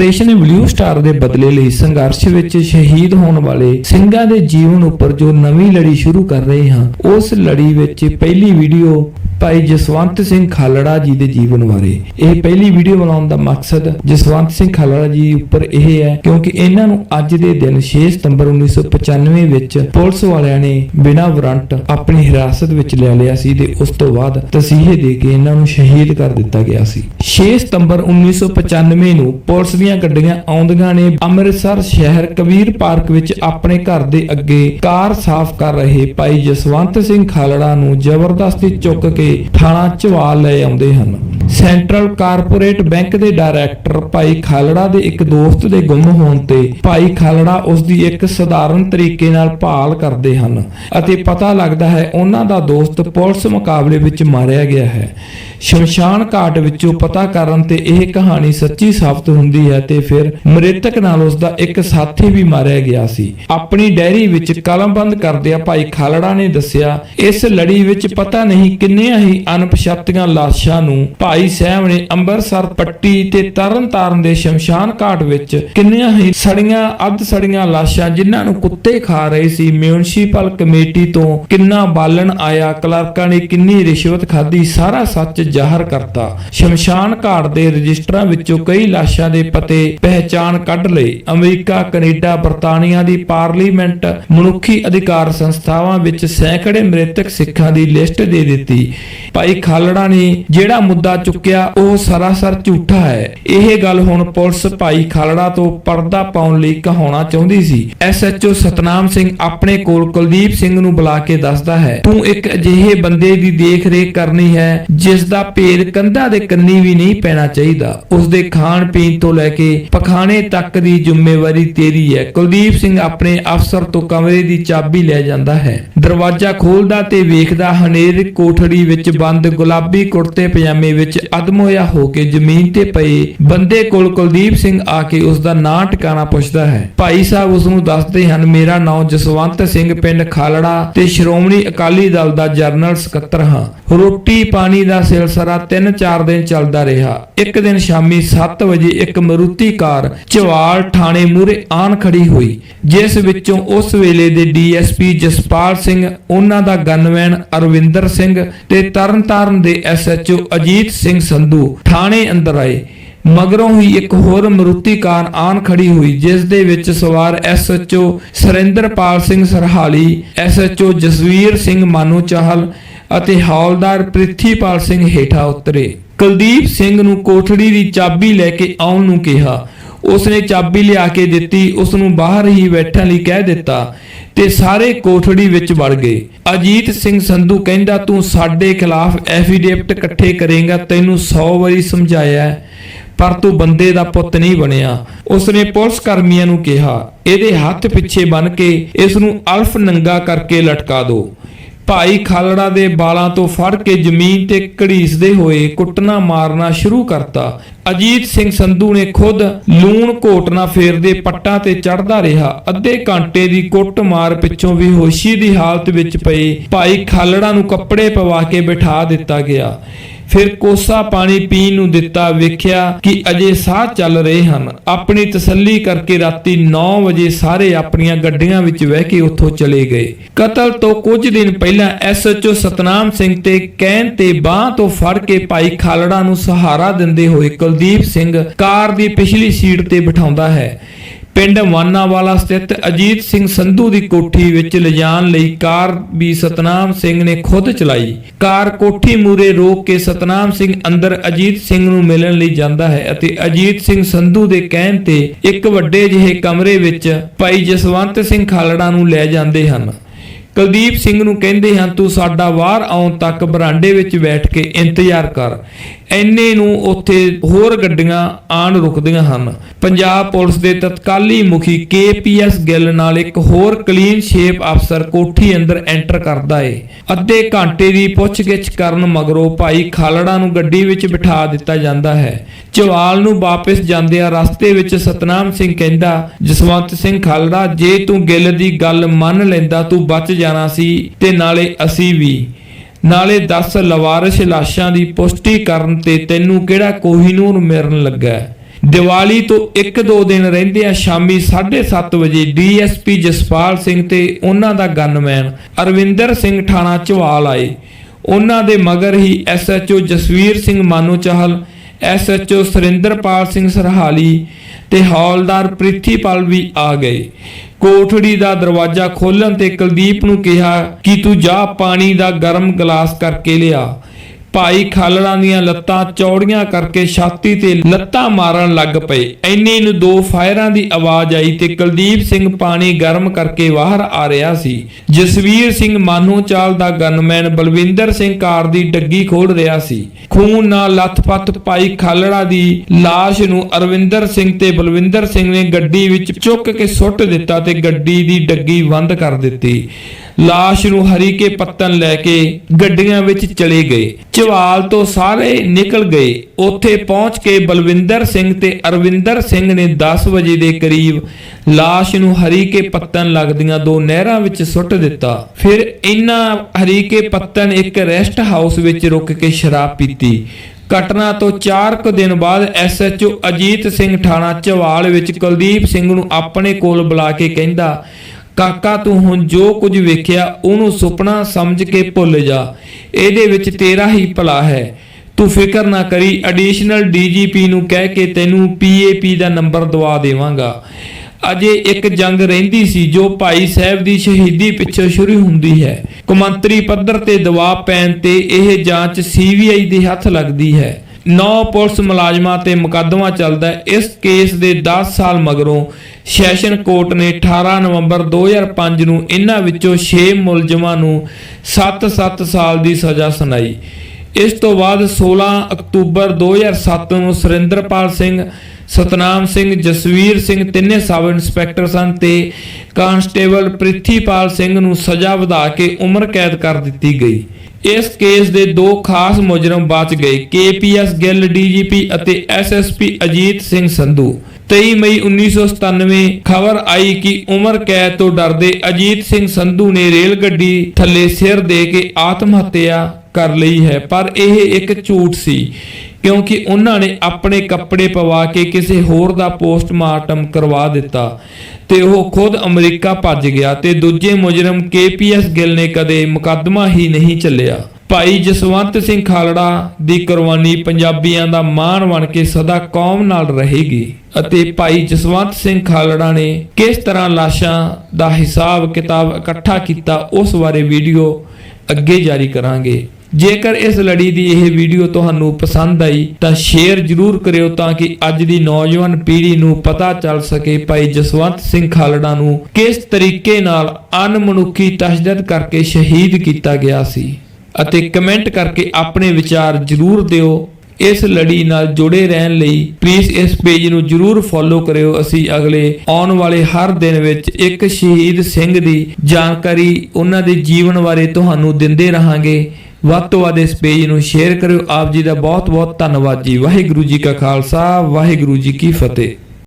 Operation blue star ਦੇ ਬਦਲੇ ਲਈ ਸੰਘਰਸ਼ ਵਿੱਚ ਸ਼ਹੀਦ ਹੋਣ ਵਾਲੇ ਸਿੰਘਾਂ ਦੇ ਜੀਵਨ ਉੱਪਰ ਜੋ ਨਵੀਂ ਲੜੀ ਸ਼ੁਰੂ ਕਰ ਰਹੇ ਹਾਂ, ਉਸ ਲੜੀ ਵਿੱਚ ਪਹਿਲੀ ਵੀਡੀਓ ਭਾਈ ਜਸਵੰਤ ਸਿੰਘ ਖਾਲੜਾ ਜੀ ਦੇ ਜੀਵਨ ਬਾਰੇ। ਇਹ ਪਹਿਲੀ ਵੀਡੀਓ ਬਣਾਉਣ ਦਾ ਮਕਸਦ ਜਸਵੰਤ ਸਿੰਘ ਖਾਲੜਾ ਜੀ ਉੱਪਰ ਇਹ ਹੈ, ਕਿਉਂਕਿ ਇਹਨਾਂ ਨੂੰ ਅੱਜ ਦੇ ਦਿਨ 6 ਸਤੰਬਰ 1995 ਵਿੱਚ ਪੁਲਿਸ ਵਾਲਿਆਂ ਨੇ ਬਿਨਾਂ ਵਾਰੰਟ ਆਪਣੀ ਹਿਰਾਸਤ ਵਿੱਚ ਲੈ ਲਿਆ ਸੀ ਤੇ ਉਸ ਤੋਂ ਬਾਅਦ ਤਸੀਹੇ ਦੇ ਕੇ ਇਹਨਾਂ ਨੂੰ ਸ਼ਹੀਦ ਕਰ ਦਿੱਤਾ ਗਿਆ ਸੀ। 6 ਸਤੰਬਰ 1995 ਨੂੰ ਪੁਲਿਸ ਦੀਆਂ ਗੱਡੀਆਂ ਆਉਂਦੀਆਂ ਨੇ। ਅੰਮ੍ਰਿਤਸਰ ਸ਼ਹਿਰ ਕਬੀਰ ਪਾਰਕ ਵਿੱਚ ਆਪਣੇ ਘਰ ਦੇ ਅੱਗੇ ਕਾਰ ਸਾਫ਼ ਕਰ ਰਹੇ ਭਾਈ ਜਸਵੰਤ ਸਿੰਘ ਖਾਲੜਾ ਨੂੰ ਜ਼ਬਰਦਸਤੀ ਚੁੱਕ ਕੇ ਥਾਣਾ ਚਵਾਲ ਲੈ ਆਉਂਦੇ ਹਨ। ਸੈਂਟਰਲ ਕਾਰਪੋਰੇਟ ਬੈਂਕ ਦੇ ਡਾਇਰੈਕਟਰ ਭਾਈ ਖਾਲੜਾ ਦੇ ਇੱਕ ਦੋਸਤ ਦੇ ਗੁੰਮ ਹੋਣ ਤੇ ਭਾਈ ਖਾਲੜਾ ਉਸ ਦੀ ਇੱਕ ਸਧਾਰਨ ਤਰੀਕੇ ਨਾਲ ਭਾਲ ਕਰਦੇ ਹਨ ਅਤੇ ਪਤਾ ਲੱਗਦਾ ਹੈ ਉਹਨਾਂ ਦਾ ਦੋਸਤ ਪੁਲਿਸ ਮੁਕਾਬਲੇ ਵਿੱਚ ਮਾਰਿਆ ਗਿਆ ਹੈ। ਸ਼ਮਸ਼ਾਨ ਘਾਟ ਵਿੱਚੋਂ ਪਤਾ ਕਰਨ ਤੇ ਇਹ ਕਹਾਣੀ ਸੱਚੀ ਸਾਬਤ ਹੁੰਦੀ ਹੈ ਤੇ ਫਿਰ ਮ੍ਰਿਤਕ ਨਾਲ ਉਸ ਦਾ ਇੱਕ ਸਾਥੀ ਵੀ ਮਾਰਿਆ ਗਿਆ ਸੀ। ਆਪਣੀ ਡਾਇਰੀ ਵਿੱਚ ਕਲਮਬੰਦ ਕਰਦਿਆਂ ਭਾਈ ਖਾਲੜਾ ਨੇ ਦੱਸਿਆ, ਇਸ ਲੜੀ ਵਿੱਚ ਪਤਾ ਨਹੀਂ ਕਿੰਨੀਆਂ ਹੀ ਅਣਪਛਾਤੀਆਂ ਲਾਸ਼ਾਂ ਨੂੰ ਭਾਈ ਸਾਹਿਬ ਨੇ ਅੰਮ੍ਰਿਤਸਰ ਪੱਟੀ ਤੇ ਤਰਨਤਾਰਨ ਦੇ ਸ਼ਮਸ਼ਾਨ ਘਾਟ ਵਿੱਚ ਕਿੰਨੀਆਂ ਹੀ ਸੜੀਆਂ, ਅੱਧ ਸੜੀਆਂ ਲਾਸ਼ਾਂ ਜਿਨ੍ਹਾਂ ਨੂੰ ਕੁੱਤੇ ਖਾ ਰਹੇ ਸੀ ਮਿਊਨਿਸਪਲ ਕਮੇਟੀ ਤੋਂ ਕਿੰਨਾ ਬਾਲਣ ਆਇਆ, ਕਲਰਕਾਂ ਨੇ ਕਿੰਨੀ ਰਿਸ਼ਵਤ ਖਾਧੀ, ਸਾਰਾ ਸੱਚ ਜ਼ਾਹਰ ਕਰਤਾ। ਸ਼ਮਸ਼ਾਨ ਘਾਟ ਦੇ ਰਜਿਸਟਰਾਂ ਵਿੱਚੋਂ ਕਈ ਲਾਸ਼ਾਂ ਦੇ ਪਤੇ ਪਹਿਚਾਣ ਕੱਢ ਲਏ। ਅਮਰੀਕਾ, ਕੈਨੇਡਾ, ਬਰਤਾਨੀਆ ਦੀ ਪਾਰਲੀਮੈਂਟ ਮਨੁੱਖੀ ਅਧਿਕਾਰ ਸੰਸਥਾਵਾਂ ਵਿੱਚ ਸੈਂਕੜੇ ਮ੍ਰਿਤਕ ਸਿੱਖਾਂ ਦੀ ਲਿਸਟ ਦੇ ਦਿੱਤੀ। ਭਾਈ ਖਾਲੜਾ ਨੇ ਜਿਹੜਾ ਮੁੱਦਾ ਚੁੱਕਿਆ, ਉਹ ਸਰਾਸਰ ਝੂਠਾ ਹੈ। ਇਹ ਗੱਲ ਹੁਣ ਪੁਲਿਸ ਭਾਈ ਖਾਲੜਾ ਤੋਂ ਪਰਦਾ ਪਾਉਣ ਲਈ ਕਹਾਉਣਾ ਚਾਹੁੰਦੀ ਸੀ। ਐਸਐਚਓ ਸਤਨਾਮ ਸਿੰਘ ਆਪਣੇ ਕੋਲ ਕੁਲਦੀਪ ਸਿੰਘ ਨੂੰ ਬੁਲਾ ਕੇ ਦੱਸਦਾ ਹੈ, ਤੂੰ ਇੱਕ ਅਜਿਹੇ ਬੰਦੇ ਦੀ ਦੇਖ ਰੇਖ ਕਰਨੀ ਹੈ ਜਿਸ ਦਾ ਭੇਦ ਕੰਧਾ ਦੇ ਕੰਨੀ ਵੀ ਨਹੀਂ ਪੈਣਾ ਚਾਹੀਦਾ। ਉਸ ਦੇ ਖਾਣ ਪੀਣ ਤੋਂ ਲੈ ਕੇ ਪਖਾਣੇ ਤੱਕ ਦੀ ਜ਼ਿੰਮੇਵਾਰੀ ਤੇਰੀ ਹੈ। ਕੁਲਦੀਪ ਸਿੰਘ ਆਪਣੇ ਅਫਸਰ ਤੋਂ ਕਮਰੇ ਦੀ ਚਾਬੀ ਲੈ ਜਾਂਦਾ ਹੈ। ਦਰਵਾਜ਼ਾ ਖੋਲਦਾ ਤੇ ਵੇਖਦਾ ਹਨੇਰ ਕੋਠੜੀ ਵਿੱਚ ਬੰਦ ਗੁਲਾਬੀ ਕੁੜਤੇ ਪਜਾਮੇ ਵਿੱਚ ਅਦਮ ਹੋਇਆ ਹੋ ਕੇ ਜ਼ਮੀਨ ਤੇ ਪਏ ਬੰਦੇ ਕੋਲ ਕੁਲਦੀਪ ਸਿੰਘ ਆ ਕੇ ਉਸ ਦਾ ਨਾਂ ਟਿਕਾਣਾ ਪੁੱਛਦਾ ਹੈ। ਭਾਈ ਸਾਹਿਬ ਉਸ ਨੂੰ ਦੱਸਦੇ ਹਨ, ਮੇਰਾ ਨਾਮ ਜਸਵੰਤ ਸਿੰਘ, ਪਿੰਡ ਖਾਲੜਾ ਤੇ ਸ਼੍ਰੋਮਣੀ ਅਕਾਲੀ ਦਲ ਦਾ ਜਰਨਲ ਸਕੱਤਰ ਹਾਂ। ਰੋਟੀ ਪਾਣੀ ਦਾ ਸਿਲਸਿਲਾ 3-4 ਦਿਨ ਚੱਲਦਾ ਰਿਹਾ। ਇੱਕ ਦਿਨ ਸ਼ਾਮੀ 7 ਵਜੇ ਇੱਕ ਮਰੂਤੀ ਕਾਰ ਚਵਾਲ ਥਾਣੇ ਮੂਰੇ ਆਣ ਖੜੀ ਹੋਈ, ਜਿਸ ਵਿੱਚੋਂ ਉਸ ਵੇਲੇ ਦੇ ਡੀਐਸਪੀ ਜਸਪਾਲ ਸਿੰਘ, ਉਹਨਾਂ ਦਾ ਗਨਮੈਨ ਅਰਵਿੰਦਰ ਸਿੰਘ ਤੇ ਤਰਨਤਾਰਨ ਦੇ ਐਸਐਚਓ ਅਜੀਤ ਸਿੰਘ ਸੰਧੂ ਥਾਣੇ ਅੰਦਰ ਆਏ। ਮਗਰੋਂ ਹੀ ਇੱਕ ਹੋਰ ਮਰੂਤੀ ਕਾਰ ਆਣ ਖੜੀ ਹੋਈ, ਜਿਸ ਦੇ ਵਿੱਚ ਸਵਾਰ ਐਸਐਚਓ ਸਰਿੰਦਰਪਾਲ ਸਿੰਘ ਸਰਹਾਲੀ ਐਸਐਚਓ ਜਸਵੀਰ ਸਿੰਘ ਮਾਨੂ ਚਾਹਲ ਅਤੇ ਹੌਲਦਾਰ ਪ੍ਰਿਥੀਪਾਲ ਸਿੰਘ ਹੇਠਾਂ ਉਤਰੇ। ਕੁਲਦੀਪ ਸਿੰਘ ਨੂੰ ਕੋਠੜੀ ਦੀ ਚਾਬੀ ਲੈ ਕੇ ਆਉਣ ਨੂੰ ਕਿਹਾ। ਉਸਨੇ ਚਾਬੀ ਲਿਆ ਕੇ ਦਿੱਤੀ ਉਸ ਨੂੰ ਬਾਹਰ ਹੀ ਬੈਠਣ ਲਈ ਕਹਿ ਦਿੱਤਾ ਤੇ ਸਾਰੇ ਕੋਠੜੀ ਵਿੱਚ ਵੜ ਗਏ। ਅਜੀਤ ਸਿੰਘ ਸੰਧੂ ਕਹਿੰਦਾ, ਤੂੰ ਸਾਡੇ ਖਿਲਾਫ ਐਫੀਡੇਵਿਟ ਇਕੱਠੇ ਕਰੇਗਾ, ਤੈਨੂੰ 100 ਵਾਰੀ ਸਮਝਾਇਆ ਪਰ ਤੂੰ ਬੰਦੇ ਦਾ ਪੁੱਤ ਨਹੀਂ ਬਣਿਆ। ਉਸਨੇ ਪੁਲਿਸ ਕਰਮੀਆਂ ਨੂੰ ਕਿਹਾ, ਇਹਦੇ ਹੱਥ ਪਿੱਛੇ ਬੰਨ ਕੇ ਇਸ ਨੂੰ ਅਲਫ ਨੰਗਾ ਕਰਕੇ ਲਟਕਾ ਦਿਓ ਭਾਈ ਖਾਲੜਾ ਦੇ ਬਾਲਾਂ ਤੋਂ ਫੜ ਕੇ ਜ਼ਮੀਨ ਤੇ ਘੜੀਸਦੇ ਹੋਏ ਕੁੱਟਣਾ ਮਾਰਨਾ ਸ਼ੁਰੂ ਕਰਤਾ। ਅਜੀਤ ਸਿੰਘ ਸੰਧੂ ਨੇ ਖੁਦ ਲੂਣ ਘੋਟਣਾ ਫੇਰਦੇ ਪੱਟਾਂ ਤੇ ਚੜਦਾ ਰਿਹਾ। ਅੱਧੇ ਘੰਟੇ ਦੀ ਕੁੱਟ ਮਾਰ ਪਿੱਛੋਂ ਵੀ ਹੋਸ਼ੀ ਦੀ ਹਾਲਤ ਵਿੱਚ ਪਏ ਭਾਈ ਖਾਲੜਾ ਨੂੰ ਕੱਪੜੇ ਪਵਾ ਕੇ ਬਿਠਾ ਦਿੱਤਾ ਗਿਆ। ਫਿਰ ਕੋਸਾ ਪਾਣੀ ਪੀਣ ਨੂੰ ਦਿੱਤਾ, ਵੇਖਿਆ ਕਿ ਅਜੇ ਸਾਹ ਚੱਲ ਰਹੇ ਹਨ। ਆਪਣੀ ਤਸੱਲੀ ਕਰਕੇ ਰਾਤੀ 9 ਵਜੇ ਸਾਰੇ ਆਪਣੀਆਂ ਗੱਡੀਆਂ ਵਿੱਚ ਬਹਿ ਕੇ ਉੱਥੋਂ ਚਲੇ ਗਏ। ਕਤਲ ਤੋਂ ਕੁਝ ਦਿਨ ਪਹਿਲਾਂ ਐਸਐਚਓ ਸਤਨਾਮ ਸਿੰਘ ਤੇ ਕਹਿਣ ਤੇ ਬਾਹ ਤੋਂ ਫੜ ਕੇ ਭਾਈ ਖਾਲੜਾ ਨੂੰ ਸਹਾਰਾ ਦਿੰਦੇ ਹੋਏ ਕੁਲਦੀਪ ਸਿੰਘ ਕਾਰ ਦੀ ਪਿਛਲੀ ਸੀਟ ਤੇ ਬਿਠਾਉਂਦਾ ਹੈ। ਪਿੰਡ ਵਾਨਾਵਾਲਾ ਸਥਿਤ ਅਜੀਤ ਸਿੰਘ ਸੰਧੂ ਦੀ ਕੋਠੀ ਵਿੱਚ ਲਿਜਾਣ ਲਈ ਕਾਰ ਵੀ ਸਤਨਾਮ ਸਿੰਘ ਨੇ ਖੁਦ ਚਲਾਈ। ਕਾਰ ਕੋਠੀ ਮੂਰੇ ਰੋਕ ਕੇ ਸਤਨਾਮ ਸਿੰਘ ਅੰਦਰ ਅਜੀਤ ਸਿੰਘ ਨੂੰ ਮਿਲਣ ਲਈ ਜਾਂਦਾ ਹੈ ਅਤੇ ਅਜੀਤ ਸਿੰਘ ਸੰਧੂ ਦੇ ਕਹਿਣ ਤੇ ਇੱਕ ਵੱਡੇ ਜਿਹੇ ਕਮਰੇ ਵਿੱਚ ਭਾਈ ਜਸਵੰਤ ਸਿੰਘ ਖਾਲੜਾ ਨੂੰ ਲੈ ਜਾਂਦੇ ਹਨ। ਕੁਲਦੀਪ ਸਿੰਘ ਨੂੰ ਕਹਿੰਦੇ ਹਨ, ਤੂੰ ਸਾਡਾ ਬਾਹਰ ਆਉਣ ਤੱਕ ਬਰਾਂਡੇ ਵਿੱਚ ਬੈਠ ਕੇ ਇੰਤਜ਼ਾਰ ਕਰ। ਐਨੇ ਨੂੰ ਉੱਥੇ ਹੋਰ ਗੱਡੀਆਂ ਆਣ ਰੁਕਦੀਆਂ ਹਨ। ਪੰਜਾਬ ਪੁਲਿਸ ਦੇ ਤਤਕਾਲੀ ਮੁਖੀ ਕੇਪੀਐਸ ਗਿੱਲ ਨਾਲ ਇੱਕ ਹੋਰ ਕਲੀਨ ਸ਼ੇਪ ਅਫਸਰ ਕੋਠੀ ਅੰਦਰ ਐਂਟਰ ਕਰਦਾ ਏ। ਅੱਧੇ ਘੰਟੇ ਦੀ ਪੁੱਛਗਿੱਛ ਕਰਨ ਮਗਰੋਂ ਭਾਈ ਖਾਲੜਾ ਨੂੰ ਗੱਡੀ ਵਿੱਚ ਬਿਠਾ ਦਿੱਤਾ ਜਾਂਦਾ ਹੈ। ਚਵਾਲ ਨੂੰ ਵਾਪਸ ਜਾਂਦਿਆਂ ਰਸਤੇ ਵਿੱਚ ਸਤਨਾਮ ਸਿੰਘ ਕਹਿੰਦਾ, ਜਸਵੰਤ ਸਿੰਘ ਖਾਲੜਾ, ਜੇ ਤੂੰ ਗਿੱਲ ਦੀ ਗੱਲ ਮੰਨ ਲੈਂਦਾ, ਤੂੰ ਬਚ ਜਾਣਾ ਸੀ ਤੇ ਨਾਲੇ ਅਸੀਂ ਵੀ। ਨਾਲੇ 10 ਲਵਾਰਿਸ਼ ਲਾਸ਼ਾਂ ਦੀ ਪੁਸ਼ਟੀ ਕਰਨ ਤੇ ਤੈਨੂੰ ਕਿਹੜਾ ਕੋਹੀਨੂਰ ਮਿਰਨ ਲੱਗਾ? ਦੀਵਾਲੀ ਤੋਂ 1-2 ਦਿਨ ਰਹਿੰਦੇ ਸ਼ਾਮੀ 7:30 ਵਜੇ ਡੀਐਸਪੀ ਜਸਪਾਲ ਸਿੰਘ ਤੇ ਉਹਨਾਂ ਦਾ ਗਨਮੈਨ ਅਰਵਿੰਦਰ ਸਿੰਘ ਥਾਣਾ ਚਵਾਲ ਆਏ। ਉਹਨਾਂ ਦੇ ਮਗਰ ਹੀ ਐਸਐਚਓ ਜਸਵੀਰ ਸਿੰਘ ਮਾਨੋ ਚਾਹਲ ਐਸਐਚਓ ਸੁਰਿੰਦਰਪਾਲ ਸਿੰਘ ਸਰਹਾਲੀ ਤੇ ਹੌਲਦਾਰ ਪ੍ਰਿਥੀਪਾਲ ਵੀ ਆ ਗਏ। ਕੋਠੜੀ ਦਾ ਦਰਵਾਜ਼ਾ ਖੋਲਣ ਤੇ ਕੁਲਦੀਪ ਨੂੰ ਕਿਹਾ ਕਿ ਤੂੰ ਜਾ ਪਾਣੀ ਦਾ ਗਰਮ ਗਲਾਸ ਕਰਕੇ ਲਿਆ। ਭਾਈ ਖਾਲੜਾ ਦੀਆਂ ਲੱਤਾਂ ਚੌੜੀਆਂ ਕਰਕੇ ਛਾਤੀ ਤੇ ਲੱਤਾਂ ਮਾਰਨ ਲੱਗ ਪਏ। ਐਨੇ ਨੂੰ ਦੋ ਫਾਇਰਾਂ ਦੀ ਆਵਾਜ਼ ਆਈ ਤੇ ਕੁਲਦੀਪ ਸਿੰਘ ਪਾਣੀ ਗਰਮ ਕਰਕੇ ਬਾਹਰ ਆ ਰਿਹਾ ਸੀ। ਜਸਵੀਰ ਸਿੰਘ ਮਾਨੋ ਚਾਲ ਦਾ ਗਨਮੈਨ ਬਲਵਿੰਦਰ ਸਿੰਘ ਕਾਰ ਦੀ ਡੱਗੀ ਖੋਲ ਰਿਹਾ ਸੀ। ਖੂਨ ਨਾਲ ਲੱਥਪੱਥ ਭਾਈ ਖਾਲੜਾ ਦੀ ਲਾਸ਼ ਨੂੰ ਅਰਵਿੰਦਰ ਸਿੰਘ ਤੇ ਬਲਵਿੰਦਰ ਸਿੰਘ ਨੇ ਗੱਡੀ ਵਿੱਚ ਚੁੱਕ ਕੇ ਸੁੱਟ ਦਿੱਤਾ ਤੇ ਗੱਡੀ ਦੀ ਡੱਗੀ ਬੰਦ ਕਰ ਦਿੱਤੀ। ਲਾਸ਼ ਨੂੰ ਹਰੀਕੇ ਪੱਤਨ ਲੈ ਕੇ ਗੱਡੀਆਂ ਵਿੱਚ ਚਲੇ ਗਏ। ਚਵਾਲ ਤੋਂ ਸਾਰੇ ਨਿਕਲ ਗਏ। ਉੱਥੇ ਪਹੁੰਚ ਕੇ ਬਲਵਿੰਦਰ ਸਿੰਘ ਤੇ ਅਰਵਿੰਦਰ ਸਿੰਘ ਨੇ 10 ਵਜੇ ਦੇ ਕਰੀਬ ਲਾਸ਼ ਨੂੰ ਹਰੀਕੇ ਪੱਤਨ ਲੱਗਦੀਆਂ ਦੋ ਨਹਿਰਾਂ ਵਿੱਚ ਸੁੱਟ ਦਿੱਤਾ। ਫਿਰ ਇਹਨਾਂ ਹਰੀ ਕੇ ਪੱਤਨ ਇੱਕ ਰੈਸਟ ਹਾਊਸ ਵਿੱਚ ਰੁਕ ਕੇ ਸ਼ਰਾਬ ਪੀਤੀ। ਘਟਨਾ ਤੋਂ 4 ਕੁ ਦਿਨ ਬਾਅਦ ਐਸਐਚਓ ਅਜੀਤ ਸਿੰਘ ਥਾਣਾ ਚਵਾਲ ਵਿੱਚ ਕੁਲਦੀਪ ਸਿੰਘ ਨੂੰ ਆਪਣੇ ਕੋਲ ਬੁਲਾ ਕੇ ਕਹਿੰਦਾ ਕਾਕਾ, ਤੂੰ ਹੁਣ ਜੋ ਕੁਝ ਵੇਖਿਆ, ਉਹਨੂੰ ਸੁਪਨਾ ਸਮਝ ਕੇ ਭੁੱਲ ਜਾ। ਇਹਦੇ ਵਿੱਚ ਤੇਰਾ ਹੀ ਭਲਾ ਹੈ। ਤੂੰ ਫਿਕਰ ਨਾ ਕਰੀ ਐਡੀਸ਼ਨਲ ਡੀਜੀਪੀ ਨੂੰ ਕਹਿ ਕੇ ਤੈਨੂੰ ਪੀਏਪੀ ਦਾ ਨੰਬਰ ਦਵਾ ਦੇਵਾਂਗਾ। ਅਜੇ ਇੱਕ ਜੰਗ ਰਹਿੰਦੀ ਸੀ, ਜੋ ਭਾਈ ਸਾਹਿਬ ਦੀ ਸ਼ਹੀਦੀ ਪਿੱਛੋਂ ਸ਼ੁਰੂ ਹੁੰਦੀ ਹੈ। ਕੌਮਾਂਤਰੀ ਪੱਧਰ ਤੇ ਦਬਾਅ ਪੈਣ ਤੇ ਇਹ ਜਾਂਚ ਸੀਬੀਆਈ ਦੇ ਹੱਥ ਲੱਗਦੀ ਹੈ। ਨੌ ਪੁਲਿਸ ਮੁਲਾਜ਼ਮਾਂ ਤੇ ਮੁਕੱਦਮਾ ਚੱਲਦਾ ਇਸ ਕੇਸ ਦੇ 10 ਸਾਲ ਮਗਰੋਂ ਸੈਸ਼ਨ ਕੋਰਟ ਨੇ 18 ਨਵੰਬਰ 2005 ਨੂੰ ਇਹਨਾਂ ਵਿੱਚੋਂ 6 ਮੁਲਜ਼ਮਾਂ ਨੂੰ 7-7 ਸਾਲ ਦੀ ਸਜ਼ਾ ਸੁਣਾਈ। ਇਸ ਤੋਂ ਬਾਅਦ 16 ਅਕਤੂਬਰ 2007 ਨੂੰ ਸੁਰਿੰਦਰਪਾਲ ਸਿੰਘ ਸਤਨਾਮ ਸਿੰਘ, ਜਸਵੀਰ ਸਿੰਘ, ਤਿੰਨੇ ਸਬ ਇੰਸਪੈਕਟਰ ਸਨ ਤੇ ਕਾਂਸਟੇਬਲ ਪ੍ਰਿਥੀਪਾਲ ਸਿੰਘ ਨੂੰ ਸਜ਼ਾ ਵਧਾ ਕੇ ਉਮਰ ਕੈਦ ਕਰ ਦਿੱਤੀ ਗਈ। ਇਸ ਕੇਸ ਦੇ ਦੋ ਖਾਸ ਮੁਜਰਮ ਬਚ ਗਏ, ਕੇਪੀਐਸ ਗਿੱਲ, ਡੀਜੀਪੀ ਅਤੇ ਐਸਐਸਪੀ ਅਜੀਤ ਸਿੰਘ ਸੰਧੂ। 23 ਮਈ 1997 ਖਬਰ ਆਈ ਕਿ ਉਮਰ ਕੈਦ ਤੋਂ ਡਰਦੇ ਅਜੀਤ ਸਿੰਘ ਸੰਧੂ ਨੇ ਰੇਲ ਗੱਡੀ ਥੱਲੇ ਸਿਰ ਦੇ ਕੇ ਆਤਮ ਹੱਤਿਆ ਕਰ ਲਈ ਹੈ। ਪਰ ਇਹ ਇੱਕ ਝੂਠ ਸੀ, ਕਿਉਂਕਿ ਉਹਨਾਂ ਨੇ ਆਪਣੇ ਕੱਪੜੇ ਪਵਾ ਕੇ ਕਿਸੇ ਹੋਰ ਦਾ ਪੋਸਟਮਾਰਟਮ ਕਰਵਾ ਦਿੱਤਾ ਤੇ ਉਹ ਖੁਦ ਅਮਰੀਕਾ ਭੱਜ ਗਿਆ ਤੇ ਦੂਜੇ ਮੁਜਰਮ ਕੇਪੀਐਸ ਗਿੱਲ ਨੇ ਕਦੇ ਮੁਕੱਦਮਾ ਹੀ ਨਹੀਂ ਚੱਲਿਆ। ਭਾਈ ਜਸਵੰਤ ਸਿੰਘ ਖਾਲੜਾ ਦੀ ਕੁਰਬਾਨੀ ਪੰਜਾਬੀਆਂ ਦਾ ਮਾਣ ਬਣ ਕੇ ਸਦਾ ਕੌਮ ਨਾਲ ਰਹੇਗੀ ਅਤੇ ਭਾਈ ਜਸਵੰਤ ਸਿੰਘ ਖਾਲੜਾ ਨੇ ਕਿਸ ਤਰ੍ਹਾਂ ਲਾਸ਼ਾਂ ਦਾ ਹਿਸਾਬ ਕਿਤਾਬ ਇਕੱਠਾ ਕੀਤਾ, ਉਸ ਬਾਰੇ ਵੀਡੀਓ ਅੱਗੇ ਜਾਰੀ ਕਰਾਂਗੇ। ਜੇਕਰ ਇਸ ਲੜੀ ਦੀ ਇਹ ਵੀਡੀਓ ਤੁਹਾਨੂੰ ਪਸੰਦ ਆਈ, ਤਾਂ ਸ਼ੇਅਰ ਜ਼ਰੂਰ ਕਰਿਓ ਤਾਂ ਕਿ ਅੱਜ ਦੀ ਨੌਜਵਾਨ ਪੀੜ੍ਹੀ ਨੂੰ ਪਤਾ ਚੱਲ ਸਕੇ ਭਾਈ ਜਸਵੰਤ ਸਿੰਘ ਖਾਲੜਾ ਨੂੰ ਕਿਸ ਤਰੀਕੇ ਨਾਲ ਅਨਮਨੁੱਖੀ ਤਸ਼ੱਦਦ ਕਰਕੇ ਸ਼ਹੀਦ ਕੀਤਾ ਗਿਆ ਸੀ। ਅਤੇ ਕਮੈਂਟ ਕਰਕੇ ਆਪਣੇ ਵਿਚਾਰ ਜ਼ਰੂਰ ਦਿਓ। ਇਸ ਲੜੀ ਨਾਲ ਜੁੜੇ ਰਹਿਣ ਲਈ ਪਲੀਜ਼ ਇਸ ਪੇਜ ਨੂੰ ਜਰੂਰ ਫੋਲੋ ਕਰਿਓ। ਅਸੀਂ ਅਗਲੇ ਆਉਣ ਵਾਲੇ ਹਰ ਦਿਨ ਵਿੱਚ ਇੱਕ ਸ਼ਹੀਦ ਸਿੰਘ ਦੀ ਜਾਣਕਾਰੀ ਉਹਨਾਂ ਦੇ ਜੀਵਨ ਬਾਰੇ ਤੁਹਾਨੂੰ ਦਿੰਦੇ ਰਹਾਂਗੇ। ਵੱਧ ਤੋਂ ਵੱਧ ਇਸ ਪੇਜ ਨੂੰ ਸ਼ੇਅਰ ਕਰਿਓ। ਆਪ ਜੀ ਦਾ ਬਹੁਤ ਬਹੁਤ ਧੰਨਵਾਦ ਜੀ। ਵਾਹਿਗੁਰੂ ਜੀ ਕਾ ਖਾਲਸਾ, ਵਾਹਿਗੁਰੂ ਜੀ ਕੀ ਫਤਿਹ।